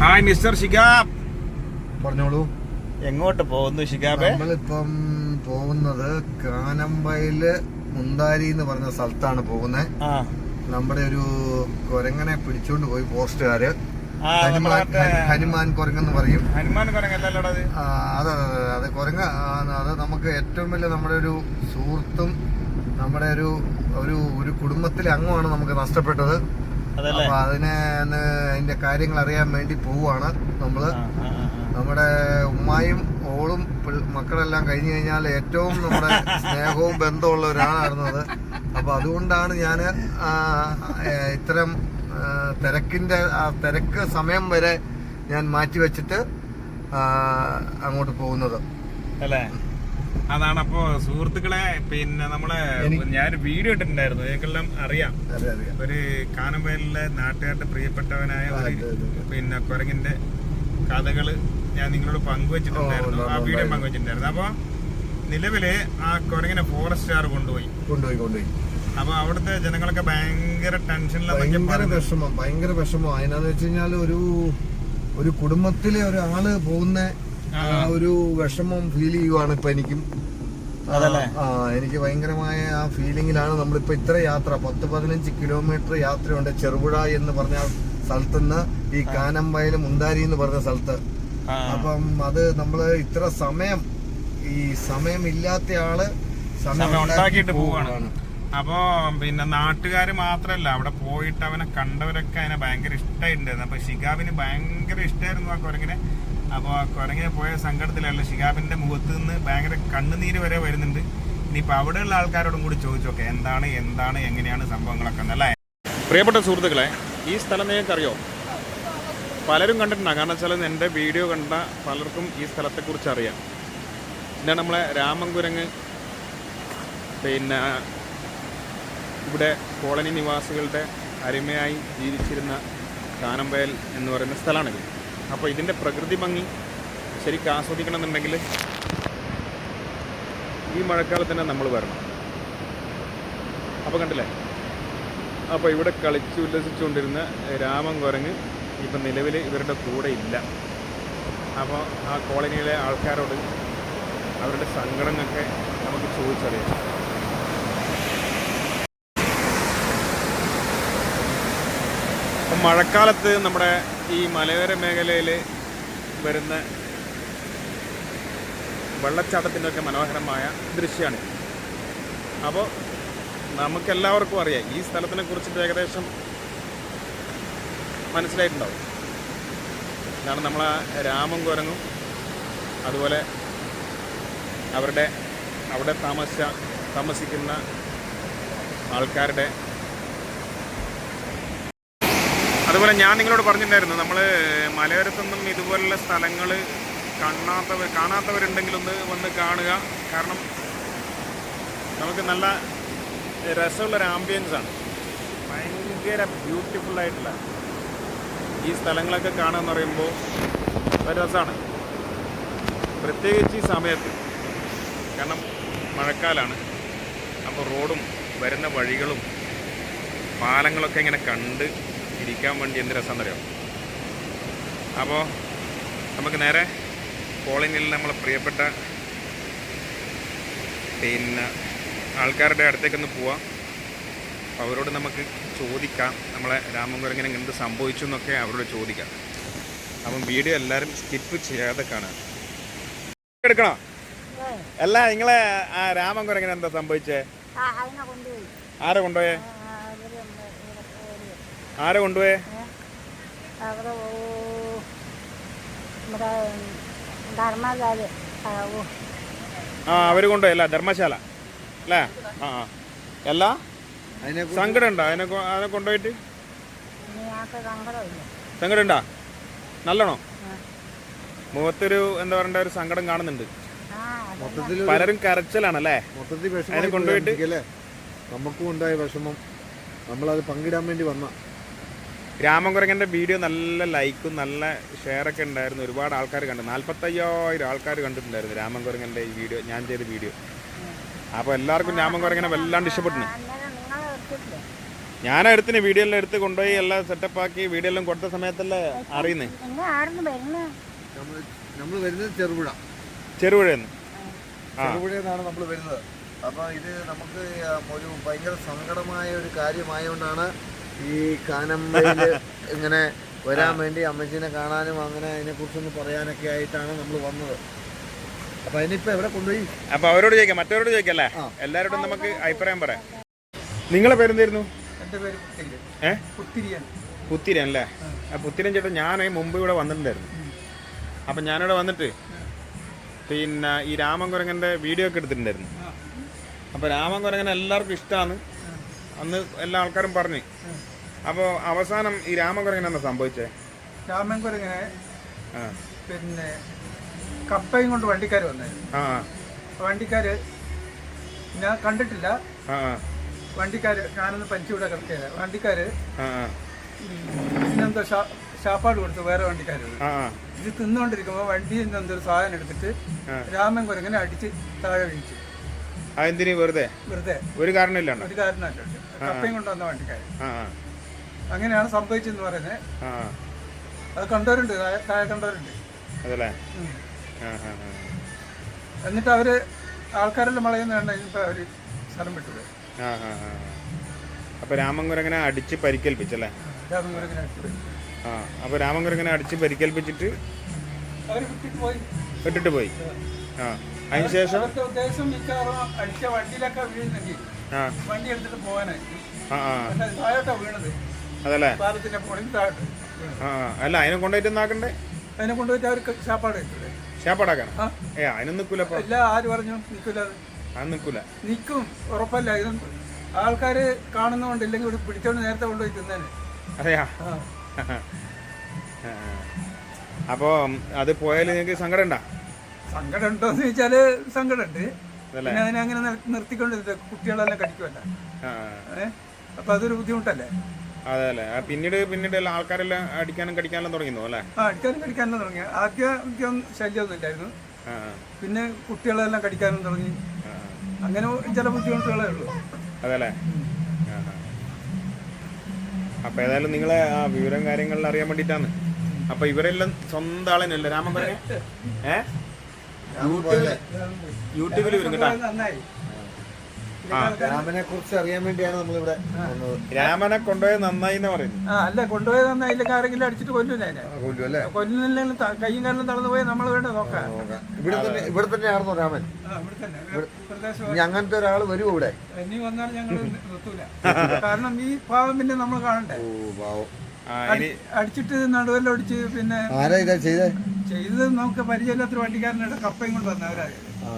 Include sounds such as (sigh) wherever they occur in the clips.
Hi mister ഷിഗാബ് പറഞ്ഞോളൂ. എങ്ങോട്ട് പോകുന്നു ഷിഗാബെ? നമ്മളിപ്പം പോകുന്നത് കാനമ്പയിൽ മുന്താരി എന്ന് പറഞ്ഞ സ്ഥലത്താണ് പോകുന്നത് നമ്മുടെ ഒരു കുരങ്ങനെ പിടിച്ചോണ്ട് പോയി പോസ്റ്റുകാര്. ഹനുമാൻ കുരങ്ങെന്ന് പറയും. ഹനുമാൻ അത്? അതെ അതെ കുരങ്ങ അത് നമുക്ക് ഏറ്റവും വലിയ നമ്മുടെ ഒരു സുഹൃത്തും നമ്മുടെ ഒരു ഒരു ഒരു കുടുംബത്തിലെ അംഗമാണ് നമുക്ക് നഷ്ടപ്പെട്ടത്. അപ്പൊ അതിനെ അതിന്റെ കാര്യങ്ങൾ അറിയാൻ വേണ്ടി പോവാണ് നമ്മൾ. നമ്മുടെ ഉമ്മായും ഓളും മക്കളെല്ലാം കഴിഞ്ഞു കഴിഞ്ഞാൽ ഏറ്റവും നമ്മുടെ സ്നേഹവും ബന്ധമുള്ള ഒരാളായിരുന്നത് അപ്പൊ അതുകൊണ്ടാണ് ഞാൻ ഇത്തരം തിരക്കിന്റെ ആ തിരക്ക് സമയം വരെ ഞാൻ മാറ്റി വെച്ചിട്ട് അങ്ങോട്ട് പോകുന്നത്. അല്ലേ? അതാണ് അപ്പോ സുഹൃത്തുക്കളെ പിന്നെ നമ്മളെ ഞാൻ വീഡിയോ ഇട്ടിട്ടുണ്ടായിരുന്നു നിങ്ങൾക്കെല്ലാം അറിയാം. ഒരു കാനമ്പയലിലെ നാട്ടുകാരുടെ പ്രിയപ്പെട്ടവനായ ഒരു. പിന്നെ കുരങ്ങിന്റെ കഥകൾ ഞാൻ നിങ്ങളോട് പങ്കുവച്ചിട്ടുണ്ടായിരുന്നു. ആ വീഡിയോ. പങ്കുവച്ചിട്ടുണ്ടായിരുന്നു. അപ്പൊ നിലവിൽ ആ കുരങ്ങിനെ ഫോറസ്റ്റുകാർ കൊണ്ടുപോയി. കൊണ്ടുപോയി കൊണ്ടുപോയി. അപ്പൊ അവിടുത്തെ ജനങ്ങളൊക്കെ ഭയങ്കര ടെൻഷനിലാണ് ഭയങ്കര വിഷമം ഭയങ്കര വിഷമം. അതിനാന്ന് വെച്ച് കഴിഞ്ഞാൽ ഒരു ഒരു കുടുംബത്തിലെ ഒരാൾ പോകുന്ന ഒരു വിഷമം ഫീൽ ചെയ്യുവാണ് ഇപ്പൊ എനിക്കും. ആ? എനിക്ക് ഭയങ്കരമായ ആ ഫീലിങ്ങിലാണ് നമ്മളിപ്പോ ഇത്ര യാത്ര. പത്ത് പതിനഞ്ച് കിലോമീറ്റർ യാത്രയുണ്ട്. ചെറുപുഴ എന്ന് പറഞ്ഞ സ്ഥലത്തുനിന്ന് ഈ കാനമ്പയിൽ മുന്താരി എന്ന് പറഞ്ഞ സ്ഥലത്ത്. അപ്പം അത് നമ്മൾ ഇത്ര സമയം ഈ സമയം ഇല്ലാത്ത ആൾ സമയം ഉണ്ടാക്കിയിട്ട് പോവാണ്. പോവുകയാണ്. അപ്പോ പിന്നെ നാട്ടുകാര് മാത്രല്ല അവിടെ പോയിട്ട് അവനെ കണ്ടവരൊക്കെ അതിനെ ഭയങ്കര ഇഷ്ടമായിട്ടുണ്ടായിരുന്നു അപ്പൊ ഷിഗാബിന് ഭയങ്കര ഇഷ്ടമായിരുന്നു ആ കുരങ്ങിനെ. അപ്പൊ ആ കുരങ്ങിനെ പോയ സങ്കടത്തിലല്ല ഷിഹാബിന്റെ മുഖത്ത് നിന്ന് ഭയങ്കര കണ്ണുനീര് വരെ വരുന്നുണ്ട്. ഇനിയിപ്പോൾ അവിടെയുള്ള ആൾക്കാരോടും കൂടി ചോദിച്ചോക്കെ എന്താണ് എന്താണ് എങ്ങനെയാണ് സംഭവങ്ങളൊക്കെ എന്നല്ലേ പ്രിയപ്പെട്ട സുഹൃത്തുക്കളെ ഈ സ്ഥലം നിങ്ങൾക്കറിയോ? പലരും കണ്ടിട്ടുണ്ടാകും കാരണം വെച്ചാൽ എന്റെ വീഡിയോ കണ്ട പലർക്കും ഈ സ്ഥലത്തെക്കുറിച്ച് അറിയാം. ഇതാണ് നമ്മളെ രാമൻകുരങ്ങ് പിന്നെ ഇവിടെ കോളനി നിവാസികളുടെ അരുമയായി ജീവിച്ചിരുന്ന കാനമ്പയൽ എന്ന് പറയുന്ന സ്ഥലമാണിത്. അപ്പോൾ ഇതിന്റെ പ്രകൃതി ഭംഗി ശരിക്കും ആസ്വദിക്കണമെന്നുണ്ടെങ്കിൽ ഈ മഴക്കാലത്ത് തന്നെ നമ്മൾ വരണം. അപ്പോൾ കണ്ടില്ലേ? അപ്പോൾ ഇവിടെ കളിച്ച് ഉല്ലസിച്ചുകൊണ്ടിരുന്ന രാമൻ കുരങ്ങ് ഇപ്പം നിലവിൽ ഇവരുടെ കൂടെ ഇല്ല. അപ്പോൾ ആ കോളനിയിലെ ആൾക്കാരോട് അവരുടെ സങ്കടങ്ങളൊക്കെ നമുക്ക് ചോദിച്ചറിയാം. അപ്പം മഴക്കാലത്ത് നമ്മുടെ ഈ മലയോര മേഖലയിൽ വരുന്ന വെള്ളച്ചാട്ടത്തിന്റെ ഒക്കെ മനോഹരമായ ദൃശ്യമാണ് അപ്പോൾ നമുക്കെല്ലാവർക്കും അറിയാം ഈ സ്ഥലത്തിനെ കുറിച്ചിട്ട് ഏകദേശം മനസ്സിലായിട്ടുണ്ടാവും. നമ്മൾ നമ്മളെ രാമൻ കുരങ്ങും അതുപോലെ അവരുടെ അവിടെ താമസ താമസിക്കുന്ന ആൾക്കാരുടെ അതുപോലെ ഞാൻ നിങ്ങളോട് പറഞ്ഞിട്ടുണ്ടായിരുന്നു നമ്മൾ മലയോരത്തൊന്നും ഇതുപോലുള്ള സ്ഥലങ്ങൾ കാണാത്തവർ കാണാത്തവരുണ്ടെങ്കിലൊന്ന് വന്ന് കാണുക. കാരണം നമുക്ക് നല്ല രസമുള്ളൊരു ആംബിയൻസാണ് ഭയങ്കര ബ്യൂട്ടിഫുൾ ആയിട്ടുള്ള ഈ സ്ഥലങ്ങളൊക്കെ കാണുക എന്ന് പറയുമ്പോൾ ഒരു രസമാണ്. പ്രത്യേകിച്ച് ഈ സമയത്ത്. കാരണം മഴക്കാലമാണ് അപ്പോൾ റോഡും വരുന്ന വഴികളും പാലങ്ങളൊക്കെ ഇങ്ങനെ കണ്ട് ഇരിക്കാൻ വേണ്ടി എന്ത് രസമെന്നറിയാം അപ്പോൾ നമുക്ക് നേരെ കോളിനിൽ നമ്മളെ പ്രിയപ്പെട്ട പിന്നെ ആൾക്കാരുടെ അടുത്തേക്കൊന്ന് പോവാം. അവരോട് നമുക്ക് ചോദിക്കാം. നമ്മളെ രാമൻകുരങ്ങനെ എന്ത് സംഭവിച്ചു എന്നൊക്കെ അവരോട് ചോദിക്കാം. അപ്പം വീഡിയോ എല്ലാവരും സ്കിപ്പ് ചെയ്യാതെ കാണാം എടുക്കണോ? അല്ല നിങ്ങളെ ആ രാമൻകുരങ്ങനെ എന്താ സംഭവിച്ചേ? ആരെ കൊണ്ടുപോയേ ആ, അവർ ഇവിടെ പോയി. ആരെ കൊണ്ടുപോയേ? അവിടെ ആ അവർ കൊണ്ടുപോയി അല്ല ധർമ്മശാല. അല്ലേ? ആ ആ. അല്ല അതിനെ സങ്കടം ഉണ്ടോ? അതിനെ അതിനെ കൊണ്ടുപോയിട്ട്? സങ്കടം ഉണ്ടോ നല്ലോണോ? മുഖത്തൊരു എന്താ പറയണ്ട ഒരു സങ്കടം കാണുന്നുണ്ട്. ആ മൊത്തത്തിൽ പലരും കരച്ചിലാണല്ലേ? മൊത്തത്തിൽ അതിനെ കൊണ്ടുപോയിട്ട് നമുക്കും ഉണ്ടായ വിഷമം. നമ്മളത് പങ്കിടാൻ വേണ്ടി വന്ന. രാമൻകുരങ്ങന്റെ വീഡിയോ നല്ല ലൈക്കും നല്ല ഷെയറൊക്കെ ഉണ്ടായിരുന്നു. ഒരുപാട് ആൾക്കാർ കണ്ടു. നാൽപ്പത്തയ്യായിരം ആൾക്കാർ കണ്ടിട്ടുണ്ടായിരുന്നു രാമൻകുരങ്ങന്റെ ഈ വീഡിയോ ഞാൻ ചെയ്ത വീഡിയോ. അപ്പോൾ എല്ലാവർക്കും രാമൻകുരങ്ങനെ വല്ലാണ്ട് ഇഷ്ടപ്പെട്ടു. ഞാൻ എടുത്തിന് വീഡിയോ എല്ലാം എടുത്ത് കൊണ്ടുപോയി എല്ലാം സെറ്റപ്പ് ആക്കി വീഡിയോ എല്ലാം കൊടുത്ത സമയത്തല്ലേ അറിയുന്നേ? നമ്മൾ വരുന്നത് ചെറുപുഴ. ചെറുപുഴയെന്ന്. ആ. ചെറുപുഴയിൽ നിന്നാണ് നമ്മൾ വരുന്നത്. അപ്പോൾ ഇത് നമുക്ക് ഒരു ഭയങ്കര സങ്കടമായ ഒരു കാര്യമായതുകൊണ്ടാണ് ഈ കാനമ്പയിൽ (laughs) ഇങ്ങനെ വരാൻ വേണ്ടി അമ്മച്ചിനെ കാണാനും അങ്ങനെ അതിനെ കുറിച്ചൊന്ന് പറയാനൊക്കെ ആയിട്ടാണ് നമ്മൾ വന്നത്. അപ്പൊ അതിനിപ്പോ എവിടെ കൊണ്ടുപോയി? അപ്പൊ അവരോട് ചോദിക്കാം മറ്റവരോട് ചോദിക്കല്ലേ എല്ലാരോടും എല്ലാവരോടും നമുക്ക് അഭിപ്രായം പറയാം. നിങ്ങളെ പേരെന്തായിരുന്നു? എന്റെ പേര് പുത്തിരി. ഏ? പുത്തിരിയാണ്. പുത്തിരൻ അല്ലേ? ആ. പുത്തിരൻ ചേട്ടൻ ഞാൻ മുമ്പ് ഇവിടെ വന്നിട്ടുണ്ടായിരുന്നു. അപ്പം ഞാനിവിടെ വന്നിട്ട് പിന്നെ ഈ രാമൻ കുരങ്ങന്റെ വീഡിയോ ഒക്കെ എടുത്തിട്ടുണ്ടായിരുന്നു. അപ്പോൾ രാമൻ കുരങ്ങൻ എല്ലാവർക്കും ഇഷ്ടമാണ് അന്ന് എല്ലാ ആൾക്കാരും പറഞ്ഞു. അപ്പോൾ അവസാനം ഈ രാമകുരങ്ങനെന്താ സംഭവിച്ചേ? രാമൻകുരങ്ങനെ പിന്നെ കപ്പയും കൊണ്ട് വണ്ടിക്കാർ വന്നായിരുന്നു വണ്ടിക്കാര് ഞാൻ കണ്ടിട്ടില്ല. വണ്ടിക്കാര് ഞാനൊന്ന് പഞ്ചിവിടെ കിടക്കുക വണ്ടിക്കാര് ഇതിനെന്തോ ഷാ ഷാപ്പാട് കൊടുത്തു വേറെ വണ്ടിക്കാര്. ഇത് തിന്നുകൊണ്ടിരിക്കുമ്പോൾ വണ്ടിയിൽ നിന്ന് എന്തൊരു ഒരു സാധനം എടുത്തിട്ട്. രാമൻ കുരങ്ങനെ അടിച്ച് താഴെ വീഴ്ചു ആ എന്തിനു വെറുതെ? വെറുതെ. ഒരു കാരണമില്ലാണ്ടോ ഒരു കാരണമല്ല. കപ്പയും കൊണ്ടുവന്ന വണ്ടിക്കാർ അങ്ങനെയാണ് സംഭവിച്ചെന്ന് പറയുന്നത്. അത് കണ്ടവരുണ്ട് താഴെ- കണ്ടവരുണ്ട്. അതല്ലേ? എന്നിട്ട് അവർ ആൾക്കാരെല്ലാം മളയെന്ന് കണ്ട ഇനിയിപ്പോ അവർ സ്ഥലം വിട്ടത് അപ്പൊ ആ ആ അപ്പോൾ രാമൻ കുരങ്ങനെ അടിച്ച് പരിക്കേൽപ്പിച്ചല്ലേ? രാമൻകുരങ്ങനെ അടിച്ച് ആ അപ്പോൾ രാമൻ കുരങ്ങനെ അടിച്ച് പരിക്കേൽപ്പിച്ചിട്ട് അവർ വിട്ടിട്ട് പോയി. ഇട്ടിട്ട് പോയി. ആ. അതിന് ശേഷം? അവരുടെ ഉദ്ദേശം മിക്കവാറും അടിച്ച വണ്ടിയിലൊക്കെ വീഴുന്നെങ്കിൽ വണ്ടി എടുത്തിട്ട് ആ താഴോട്ടാ വീണത്. അതല്ലേ? പാലത്തിന്റെ പൊളിഞ്ഞ് താഴോട്ട്. ആ. അല്ല അതിനെ കൊണ്ടുപോയിട്ട് എന്നാക്കണ്ടേ? അതിനെ കൊണ്ടുപോയിട്ട് അവർക്ക് ശാപ്പാട് ആ. ഏ അതിനും നിൽക്കൂല എല്ലാം ആര് പറഞ്ഞു നിൽക്കൂല അത്? നിൽക്കൂല നിൽക്കും ഉറപ്പല്ല. ഇത് ആൾക്കാര് കാണുന്നതുകൊണ്ട് ഇല്ലെങ്കിൽ ഇവിടെ പിടിച്ചോണ്ട് നേരത്തെ കൊണ്ടുപോയി തിന്നേനെ. അതെയാ. അപ്പോൾ അത് പോയാൽ നിങ്ങൾക്ക് സങ്കടം ഉണ്ടാ? സങ്കടം ഉണ്ടോന്ന് ചോദിച്ചാൽ സങ്കടമുണ്ട്. പിന്നെ അതിനെ അങ്ങനെ നിർ- നിർത്തിക്കൊണ്ടിരുന്നത് കുട്ടികളെല്ലാം കടിക്കുമല്ല ഏഹ് അപ്പൊ അതൊരു ബുദ്ധിമുട്ടല്ലേ? അതെ അല്ലേ? പിന്നീട് പിന്നീട് ആൾക്കാരെല്ലാം അടിക്കാനും കടിക്കാനും തുടങ്ങിയോ അല്ലേ? ആ അടിക്കാനും കടിക്കാനും തുടങ്ങി. ആദ്യം ശല്യമൊന്നും ഇല്ലായിരുന്നു. പിന്നെ കുട്ടികളെല്ലാം കടിക്കാനും തുടങ്ങി. അങ്ങനെ ചില ബുദ്ധിമുട്ടുകളേ ഉള്ളൂ. അതല്ലേ. അപ്പൊ ഏതായാലും നിങ്ങളെ ആ വിവരം കാര്യങ്ങളിൽ അറിയാൻ വേണ്ടിട്ടാണ് അപ്പൊ ഇവരെല്ലാം സ്വന്തം ആളെന്നല്ലേ രാമൻ ഏ? യൂട്യൂബിൽ യൂട്യൂബിൽ വരും കേട്ടാ. നന്നായി. ആ. രാമനെ കുറിച്ച് അറിയാൻ വേണ്ടിയാണ് നമ്മളിവിടെ വന്നത്. രാമനെ കൊണ്ടുപോയത് നന്നായി എന്ന് പറയുന്നു. ആ അല്ല കൊണ്ടുപോയത് നന്നായി. ഇല്ലെങ്കിൽ ആരെങ്കിലും അടിച്ചിട്ട് കൊല്ലൂല അതിനെ? കൊല്ലു അല്ലേ? കൊല്ലുന്നില്ലെങ്കിൽ കയ്യും കാലിലും തളർന്നു പോയി നമ്മൾ വേണ്ട നോക്കാം. ഇവിടെ തന്നെ ഇവിടെ രാമൻ? തന്നെ. ഇവിടെ പ്രദേശം അങ്ങനത്തെ ഒരാൾ വരും ഇവിടെ? ഇനി വന്നാൽ ഞങ്ങൾ നിർത്തൂല. കാരണം ഈ പാവം പിന്നെ നമ്മൾ കാണണ്ടേ? ഓ പാവം. അടിച്ചിട്ട് നടുവെല്ലാം ഒടിച്ച് പിന്നെ ആരാ ഇതാ ചെയ്തേ? ചെയ്തത് നമുക്ക് പരിചയമില്ലാത്തൊരു വണ്ടിക്കാരനായിട്ട് കപ്പയും കൊണ്ട് വന്നവരാ ആ,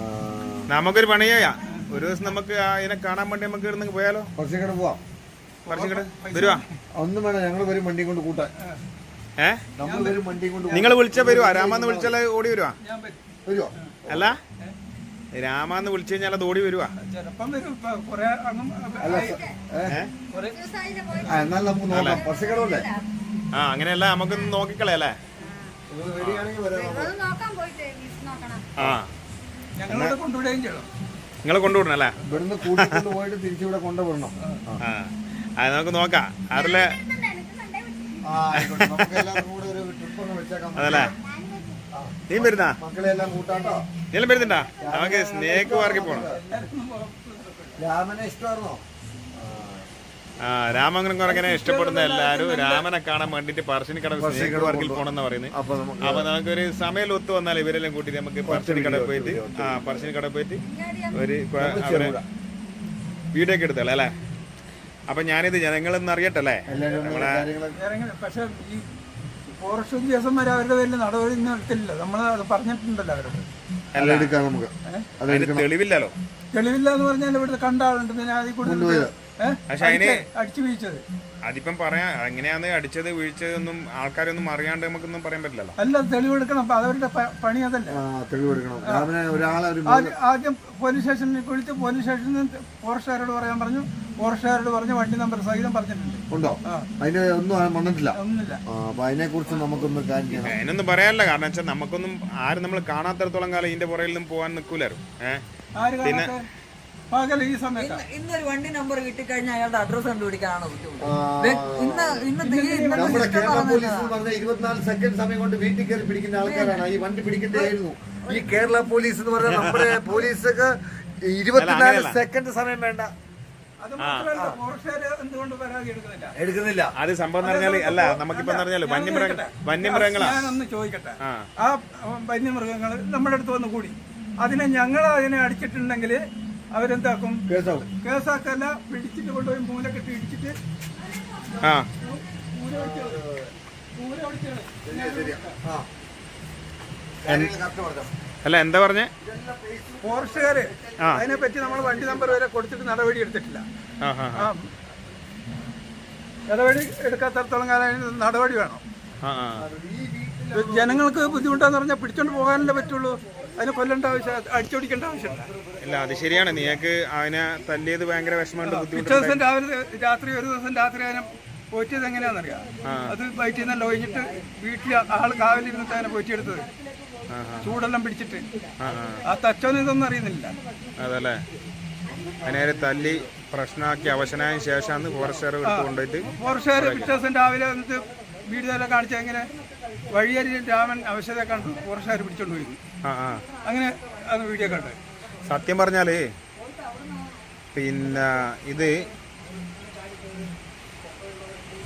നമുക്കൊരു പണി ചെയ്യാം ഒരു ദിവസം നമുക്ക് അതിനെ കാണാൻ വേണ്ടി നമുക്ക് ഇവിടുന്ന് പോയാലോ? കുറച്ചുകൂടെ പോവാം. പറിച്ചിങ്ങട് വരുവാ. ഒന്നും വേണം ഞങ്ങൾ വരും വണ്ടി കൊണ്ട് കൂട്ടാൻ. ഏഹ് നമ്മൾ വരും വണ്ടി കൊണ്ട് നിങ്ങൾ വിളിച്ച വരുവാ. രാമെന്ന് വിളിച്ചാലേ ഓടി വരുവാ. ഞാൻ വരും. അല്ല? രാമാന്ന് വിളിച്ചു കഴിഞ്ഞാൽ അത് ഓടി വരുവാ. ആ, അങ്ങനെയല്ല നമുക്കൊന്ന് നോക്കിക്കളയല്ലേ ആ. നിങ്ങൾ കൊണ്ടുവിടണം അല്ലേ? ഇവിടുന്ന് പോയിട്ട് തിരിച്ചിവിടെ കൊണ്ടുവിടണം. ആ. അത് നമുക്ക് നോക്കാം. അതിലെ അതല്ലേ? നീ വരുന്നാ? മക്കളെ എല്ലാം കൂട്ടാട്ടോ? നീലും വരുന്നുണ്ടാ? നമുക്ക് സ്നേക്ക് പാർക്കിൽ പോണം. രാമനെ ഇഷ്ടമാണോ ആ രാമങ്കനം കുറങ്ങനെ ഇഷ്ടപ്പെടുന്ന എല്ലാവരും രാമനെ കാണാൻ വേണ്ടിട്ട് പറശ്ശിനിക്കടവ് സ്നേക്ക് പാർക്കിൽ പോകണം എന്ന് പറയുന്നത്. അപ്പൊ നമുക്ക് ഒരു നമുക്കൊരു സമയം ഒത്തു വന്നാൽ ഇവരെല്ലാം കൂട്ടി നമുക്ക് പറശ്ശിനിക്കടവ് പോയിട്ട് ആ പറശ്ശിനിക്കടവ് പോയിട്ട് ഒരു അവരെ വീഡിയോ ഒക്കെ എടുത്തല്ലേ അല്ലേ? അപ്പൊ ഞാനിത് ജനങ്ങളെന്ന് അറിയട്ടല്ലേ? നമ്മളെ പക്ഷെ ഈ ഫോറസ്റ്റ് ഉദ്യോഗസ്ഥന്മാർ അവരുടെ പേരിൽ നടപടി നടത്തില്ല നമ്മൾ അത് പറഞ്ഞിട്ടുണ്ടല്ലോ അവരോട്. അത് എടുക്കാം നമുക്ക്. അത് തെളിവില്ലല്ലോ. തെളിവില്ല എന്ന് പറഞ്ഞാൽ ഇവിടുത്തെ കണ്ട ആളുണ്ട്. പിന്നെ അതിൽ കൂടുതൽ അടിച്ചു വീഴ്ചത് അതിപ്പം പറയാ എങ്ങനെയാന്ന് അടിച്ചത് വീഴ്ചതൊന്നും ആൾക്കാരൊന്നും അറിയാണ്ട് നമുക്കൊന്നും പറയാൻ പറ്റില്ലല്ലോ. അല്ല തെളിവെടുക്കണം. അപ്പൊ അവരുടെ പ- പണി അതല്ലേ? ആ തെളിവെടുക്കണം. ഒരാളെ ഒരു ആദ്യം ആദ്യം പോലീസ് സ്റ്റേഷനിൽ വിളിച്ച് പോലീസ് സ്റ്റേഷനിൽ നിന്ന് ഫോറസ്റ്റുകാരോട് പറയാൻ പറഞ്ഞു. ഫോറസ്റ്റുകാരോട് പറഞ്ഞു വണ്ടി നമ്പർ സഹിതം പറഞ്ഞിട്ടുണ്ട്. ഉണ്ടോ? ആ. അതിന് ഒന്നും വന്നിട്ടില്ല. ഒന്നുമില്ല. ആ, അപ്പൊ അതിനെ കുറിച്ച് നമുക്കൊന്ന് കാര്യം ചെയ്യണം അതിനൊന്നും പറയാനില്ല. കാരണം വെച്ചാൽ നമുക്കൊന്നും ആരും നമ്മൾ കാണാത്തടത്തോളം കാലം ഇതിന്റെ പുറകിൽ നിന്നും പോകാൻ നിൽക്കൂലായിരുന്നു ഏഹ് ആര് കാണാത്ത പകൽ ഈ സമയത്ത്. ഇന്നൊരു വണ്ടി നമ്പർ കിട്ടിക്കഴിഞ്ഞാൽ അയാളുടെ അഡ്രസ് കണ്ടുപിടിക്കാനാണ് ഇന്ന് ഇന്ന് ഇന്നത്തെ നമ്മുടെ കേരള പോലീസ് എന്ന് പറഞ്ഞ ഇരുപത്തിനാല് സെക്കൻഡ് സമയം കൊണ്ട് വീട്ടിൽ കയറി പിടിക്കുന്ന ആൾക്കാരാണ്. ഈ വണ്ടി പിടിക്കേണ്ടതായിരുന്നു ഈ കേരള പോലീസ് എന്ന് പറഞ്ഞാൽ നമ്മുടെ പോലീസൊക്കെ ഇരുപത്തിനാല് സെക്കൻഡ് സമയം വേണ്ട. എടുക്കുന്നില്ല? എടുക്കുന്നില്ല. അത് സംഭവം പറഞ്ഞാൽ പറഞ്ഞാൽ അല്ല നമുക്കിപ്പോ പറഞ്ഞാൽ വന്യമൃഗ വന്യമൃഗങ്ങളാ. ഞാനൊന്ന് ചോദിക്കട്ടെ. ആ. ആ വന്യമൃഗങ്ങൾ നമ്മുടെ അടുത്ത് വന്ന് കൂടി. അതിനെ ഞങ്ങൾ അതിനെ അടിച്ചിട്ടുണ്ടെങ്കിൽ അവരെന്താക്കും? കേസാക്കല്ല പിടിച്ചിട്ട് കൊണ്ടുപോയി മൂലക്കെട്ട് ഇടിച്ചിട്ട് ആ. അല്ല എന്താ പറഞ്ഞേ? ഫോറസ്റ്റുകാര്. അതിനെ പറ്റി നമ്മൾ വണ്ടി നമ്പർ വരെ കൊടുത്തിട്ട് നടപടി എടുത്തിട്ടില്ല. നടപടി എടുക്കാത്തടത്തോളം കാലം നടപടി വേണം. ആ ആ. ജനങ്ങൾക്ക് ബുദ്ധിമുട്ടാന്ന് പറഞ്ഞാൽ പിടിച്ചോണ്ട് പോകാനല്ലേ പറ്റുള്ളൂ. അതിനെ കൊല്ലേണ്ട ആവശ്യം അടിച്ചോടിക്കേണ്ട ആവശ്യമില്ല. ഇല്ല അത് ശരിയാണ്. നീക്ക് അവനെ തല്ലിയത് ഭയങ്കര വിഷമമുണ്ട് പിറ്റേ ദിവസം രാവിലെ രാത്രി ഒരു ദിവസം രാത്രി അതിനെ പോറ്റിയത് എങ്ങനെയാണെന്നറിയാം? അത് വയറ്റിൽ നിന്നല്ല ഒഴിഞ്ഞിട്ട് വീട്ടിൽ ആൾ കാവലിരുന്നിട്ട് അതിനെ പോറ്റിയെടുത്തത്. ചൂടെല്ലാം പിടിച്ചിട്ട്. ആ തച്ചോന്ന് ഇതൊന്നും അറിയുന്നില്ല. അതല്ലേ? അതിനെ തല്ലി പ്രശ്നമാക്കി അവശനായ ശേഷമാണ് ഫോറസ്റ്റുകാർ കൊണ്ടുപോയിട്ട് ഫോറസ്റ്റുകാർ പിറ്റേ ദിവസം രാവിലെ വന്നിട്ട് വീഡിയോയിലെ കാണിച്ച എങ്ങനെ വഴിയരി രാമൻ അവശത കണ്ടു ഫോറസ്റ്റുകാർ പിടിച്ചോണ്ട് പോയി ആ ആ. അങ്ങനെ അത് വീഡിയോ കണ്ടത് സത്യം പറഞ്ഞാലേ പിന്നെ ഇത്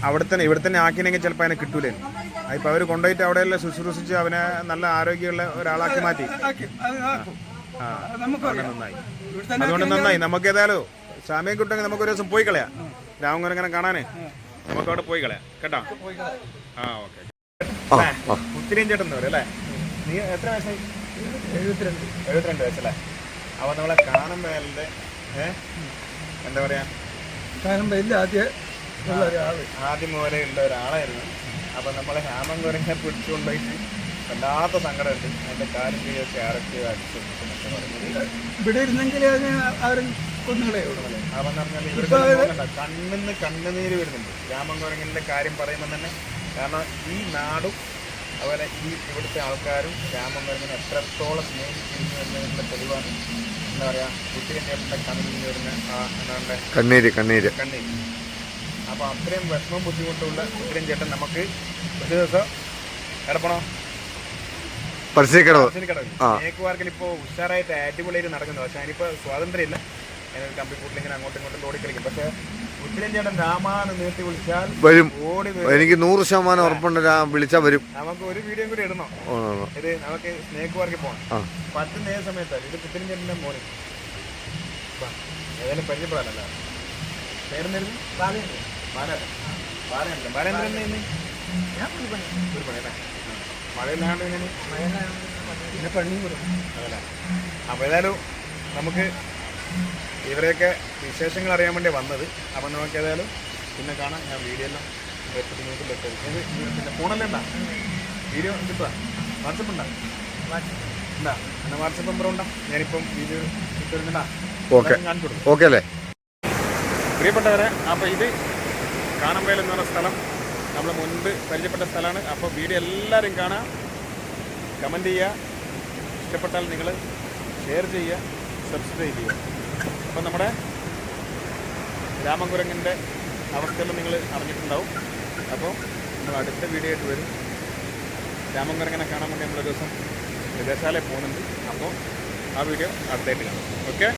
അവിടെ തന്നെ ഇവിടെ തന്നെ ആക്കിനെങ്കിൽ ചിലപ്പോൾ അതിനെ കിട്ടൂലേ. അതിപ്പോൾ അവർ കൊണ്ടുപോയിട്ട് അവിടെയെല്ലാം ശുശ്രൂഷിച്ച് അവനെ നല്ല ആരോഗ്യമുള്ള ഒരാളാക്കി മാറ്റി. ആ നന്നായി. അതുകൊണ്ട് നന്നായി. നമുക്ക് ഏതായാലും സമയം കിട്ടുമെങ്കിൽ നമുക്ക് ഒരു ദിവസം പോയി കളയാം. അങ്ങനെ കാണാനേ? നമുക്ക് അവിടെ പോയി കളയാം. കേട്ടോ? ആ ഓക്കെ. ചേട്ടൻ എന്ന് പറയും അല്ലേ? നീ എത്ര വയസ്സായി? എഴുപത്തിരണ്ട്. എഴുപത്തിരണ്ട് വയസ്സല്ലേ? അപ്പൊ നമ്മളെ കാണുമ്പോഴല്ലേ ഏഹ് എന്താ പറയാ? കാണം വലിയ ആദ്യം ഉള്ള ഒരാൾ ആദ്യം മുതലേ ഉള്ള ഒരാളായിരുന്നു. അപ്പൊ നമ്മളെ ഹേമങ്കുരങ്ങനെ പിടിച്ചുകൊണ്ടുപോയിട്ട് വല്ലാത്ത സങ്കടമുണ്ട്. അതിന്റെ കാര്യം ചെയ്യൊക്കെ ആരൊക്കെ അടിച്ചു എന്നൊക്കെ ഇവിടെ ഇരുന്നെങ്കിൽ അതിനെ ആരും പറഞ്ഞാൽ ഇവർക്ക് കണ്ണിന്ന് കണ്ണുനീര് വരുന്നുണ്ട്. രാമൻകുരങ്ങന്റെ കാര്യം പറയുമ്പോൾ തന്നെ കാരണം ഈ നാടും അതുപോലെ ഈ ഇവിടുത്തെ ആൾക്കാരും രാമൻകുരങ്ങനെ എത്രത്തോളം സ്നേഹിക്കുന്നു എന്നതിന്റെ തെളിവാണ് എന്താ പറയാ കുട്ടികളുടെ കണ്ണിൽ വരുന്ന ആ എന്താ കണ്ണീര് കണ്ണീര്. കണ്ണീര്. അപ്പൊ അത്രയും വിഷമം ബുദ്ധിമുട്ടുള്ള ഉത്തരം ചേട്ടൻ നമുക്ക് ഒരു ദിവസം എടപ്പണോ ആ. തേക്ക് പാർക്കിൽ ഇപ്പോൾ ഉഷാറായിട്ട് അടിപൊളിയായിട്ട് നടക്കുന്നു പക്ഷേ അതിനിപ്പോൾ സ്വാതന്ത്ര്യമില്ല. കമ്പിക്കൂട്ടിൽ ഇങ്ങനെ അങ്ങോട്ടും ഇങ്ങോട്ടും ഓടിക്കളിക്കും. പക്ഷെ രാമാന്ന് നീട്ടി വിളിച്ചാൽ വരും. ഓടി എനിക്ക് നൂറ് ശതമാനം ഉറപ്പുണ്ട് വിളിച്ചാ വിളിച്ചാൽ വരും. നമുക്ക് ഒരു വീഡിയോ കൂടി ഇടണോ. ഓ, ഓ, ഓ. ഇത് നമുക്ക് സ്നേക്ക് പാർക്കിൽ പോകണം പറ്റുന്ന ഏത് സമയത്താണ് ഇത് മോന് ഏതായാലും പരിചയപ്പെടാനല്ല? പേരെന്തായിരുന്നു? ബാലേന്ദ്രൻ. ബാലേന്ദ്രൻ. ബാലേന്ദ്രൻ. എന്ന് ഒരു പണി. അല്ലേ? മഴയില്ലാണ്ട് ഇങ്ങനെ പിന്നെ പണിയും കൊടുക്കും അതല്ലേ? അപ്പോൾ ഏതായാലും നമുക്ക് ഇവരെയൊക്കെ വിശേഷങ്ങൾ അറിയാൻ വേണ്ടി വന്നത്. അപ്പം നമുക്ക് ഏതായാലും പിന്നെ കാണാം. ഞാൻ വീഡിയോ എല്ലാം ലഭിക്കും ഇത് പിന്നെ ഫോണല്ലേ ഉണ്ടാ? വീഡിയോ കിട്ടുക വാട്സപ്പ് ഉണ്ടാ? ഉണ്ടാ. എന്നാൽ വാട്സപ്പ് നമ്പർ ഉണ്ടാ? ഞാനിപ്പം വീഡിയോ കിട്ടുന്നുണ്ടാ ഓക്കെ ഓക്കെ അല്ലേ? പ്രിയപ്പെട്ടവരെ അപ്പോൾ ഇത് കാണമ്പേൽ എന്ന് പറഞ്ഞ സ്ഥലം. നമ്മൾ മുൻപ് പരിചയപ്പെട്ട സ്ഥലമാണ്. അപ്പോൾ വീഡിയോ എല്ലാവരും കാണാം. കമന്റ് ചെയ്യുക. ഇഷ്ടപ്പെട്ടാൽ നിങ്ങൾ ഷെയർ ചെയ്യുക. സബ്സ്ക്രൈബ് ചെയ്യുക. അപ്പോൾ നമ്മുടെ രാമകുരങ്ങന്റെ അവസ്ഥയിൽ നിങ്ങൾ അറിഞ്ഞിട്ടുണ്ടാവും. അപ്പോൾ നമ്മൾ അടുത്ത വീഡിയോ ആയിട്ട് വരും. രാമകുരങ്ങനെ കാണാൻ വേണ്ടി നമ്മളൊരു ദിവസം വിദേശാലയിൽ പോകുന്നുണ്ട്. അപ്പോൾ ആ വീഡിയോ അടുത്തായിട്ട് കാണാം. ഓക്കെ